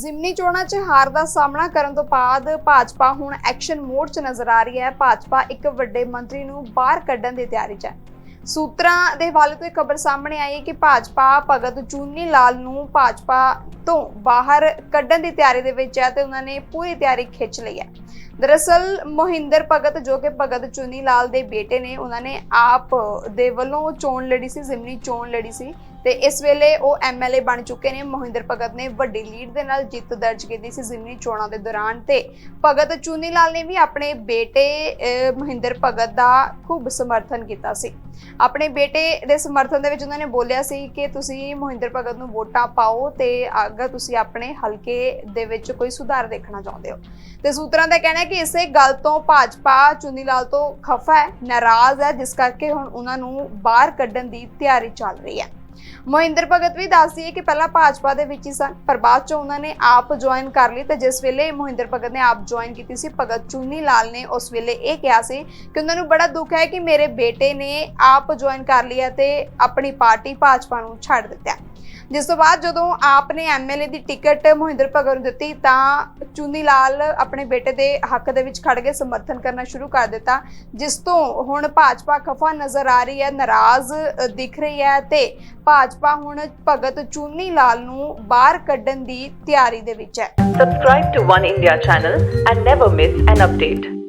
ਜ਼ਿਮਨੀ ਚੋਣਾਂ 'ਚ ਹਾਰ ਦਾ ਸਾਹਮਣਾ ਕਰਨ ਤੋਂ ਬਾਅਦ ਭਾਜਪਾ ਹੁਣ ਐਕਸ਼ਨ ਮੋਡ 'ਚ ਨਜ਼ਰ ਆ ਰਹੀ ਹੈ। ਭਾਜਪਾ ਇੱਕ ਵੱਡੇ ਮੰਤਰੀ ਨੂੰ ਬਾਹਰ ਕੱਢਣ ਦੀ ਤਿਆਰੀ 'ਚ ਹੈ। ਸੂਤਰਾਂ ਦੇ ਹਵਾਲੇ ਤੋਂ ਖਬਰ ਸਾਹਮਣੇ ਆਈ ਹੈ ਕਿ ਭਾਜਪਾ ਭਗਤ ਚੂਨੀ ਲਾਲ ਨੂੰ ਭਾਜਪਾ ਤੋਂ ਬਾਹਰ ਕੱਢਣ ਦੀ ਤਿਆਰੀ ਦੇ ਵਿੱਚ ਹੈ ਤੇ ਉਹਨਾਂ ਨੇ ਪੂਰੀ ਤਿਆਰੀ ਖਿੱਚ ਲਈ ਹੈ। ਦਰਅਸਲ ਮੋਹਿੰਦਰ ਭਗਤ ਜੋ ਕਿ ਭਗਤ ਚੂਨੀ ਲਾਲ ਦੇ ਬੇਟੇ ਨੇ, ਉਹਨਾਂ ਨੇ ਆਪ ਦੇ ਵੱਲੋਂ ਚੋਣ ਲੜੀ ਸੀ, ਜ਼ਿਮਨੀ ਚੋਣ ਲੜੀ ਸੀ। ਤੇ ਇਸ ਵੇਲੇ ਉਹ ਐਮਐਲਏ ਬਣ ਚੁੱਕੇ ਨੇ। ਮੋਹਿੰਦਰ ਭਗਤ ਨੇ ਵੱਡੀ ਲੀਡ ਦੇ ਨਾਲ ਜਿੱਤ ਦਰਜ ਕੀਤੀ ਸੀ ਜ਼ਿਮਨੀ ਚੋਣਾਂ ਦੇ ਦੌਰਾਨ ਤੇ ਭਗਤ ਚੂਨੀ ਲਾਲ ਨੇ ਵੀ ਆਪਣੇ ਬੇਟੇ ਮੋਹਿੰਦਰ ਭਗਤ ਦਾ ਖੂਬ ਸਮਰਥਨ ਕੀਤਾ ਸੀ। ਆਪਣੇ ਬੇਟੇ ਦੇ ਸਮਰਥਨ ਦੇ ਵਿੱਚ ਉਹਨਾਂ ਨੇ ਬੋਲਿਆ ਸੀ ਕਿ ਤੁਸੀਂ ਮੋਹਿੰਦਰ ਭਗਤ ਨੂੰ ਵੋਟਾਂ ਪਾਓ ਤੇ ਅਗਰ ਤੁਸੀਂ ਆਪਣੇ ਹਲਕੇ ਦੇ ਵਿੱਚ ਕੋਈ ਸੁਧਾਰ ਦੇਖਣਾ ਚਾਹੁੰਦੇ ਹੋ। ਤੇ ਸੂਤਰਾਂ ਦਾ ਕਹਿਣਾ ਹੈ ਕਿ ਇਸੇ ਗੱਲ ਤੋਂ ਭਾਜਪਾ ਚੁੰਨੀ ਲਾਲ ਤੋਂ ਖਫਾ ਹੈ, ਨਾਰਾਜ਼ ਹੈ, ਜਿਸ ਕਰਕੇ ਹੁਣ ਉਹਨਾਂ ਨੂੰ ਬਾਹਰ ਕੱਢਣ ਦੀ ਤਿਆਰੀ ਚੱਲ ਰਹੀ ਹੈ। ਮੋਹਿੰਦਰ ਭਗਤ ਵੀ ਦੱਸਦੀ ਹੈ ਕਿ ਪਹਿਲਾਂ ਭਾਜਪਾ ਦੇ ਵਿੱਚ ਹੀ ਸਨ, ਪਰ ਬਾਅਦ ਚ ਉਹਨਾਂ ਨੇ ਆਪ ਜੁਆਇਨ ਕਰ ਲਈ ਤੇ ਜਿਸ ਵੇਲੇ ਮੋਹਿੰਦਰ ਭਗਤ ਨੇ ਆਪ ਜੁਆਇਨ ਕੀਤੀ ਸੀ, ਭਗਤ ਚੂਨੀ ਲਾਲ ਨੇ ਉਸ ਵੇਲੇ ਇਹ ਕਿਹਾ ਸੀ ਕਿ ਉਹਨਾਂ ਨੂੰ ਬੜਾ ਦੁੱਖ ਹੈ ਕਿ ਮੇਰੇ ਬੇਟੇ ਨੇ ਆਪ ਜੁਆਇਨ ਕਰ ਲਿਆ ਤੇ ਆਪਣੀ ਪਾਰਟੀ ਭਾਜਪਾ ਨੂੰ ਛੱਡ ਦਿੱਤਾ। ਜਿਸ ਤੋਂ ਬਾਅਦ ਜਦੋਂ ਆਪ ਨੇ ਐਮਐਲਏ ਦੀ ਟਿਕਟ ਮੋਹਿੰਦਰ ਭਗਤ ਨੂੰ ਦਿੱਤੀ, ਤਾਂ ਚੁਨੀ ਲਾਲ ਆਪਣੇ ਬੇਟੇ ਦੇ ਹੱਕ ਦੇ ਵਿੱਚ ਖੜ ਕੇ ਸਮਰਥਨ ਕਰਨਾ ਸ਼ੁਰੂ ਕਰ ਦਿੱਤਾ, ਜਿਸ ਤੋਂ ਹੁਣ ਭਾਜਪਾ ਖਫਾ ਨਜ਼ਰ ਆ ਰਹੀ ਹੈ, ਨਾਰਾਜ਼ ਦਿਖ ਰਹੀ ਹੈ ਤੇ ਭਾਜਪਾ ਹੁਣ ਭਗਤ ਚੂਨੀ ਲਾਲ ਨੂੰ ਬਾਹਰ ਕੱਢਣ ਦੀ ਤਿਆਰੀ ਦੇ ਵਿੱਚ ਹੈ Subscribe to One India channel and never miss an update.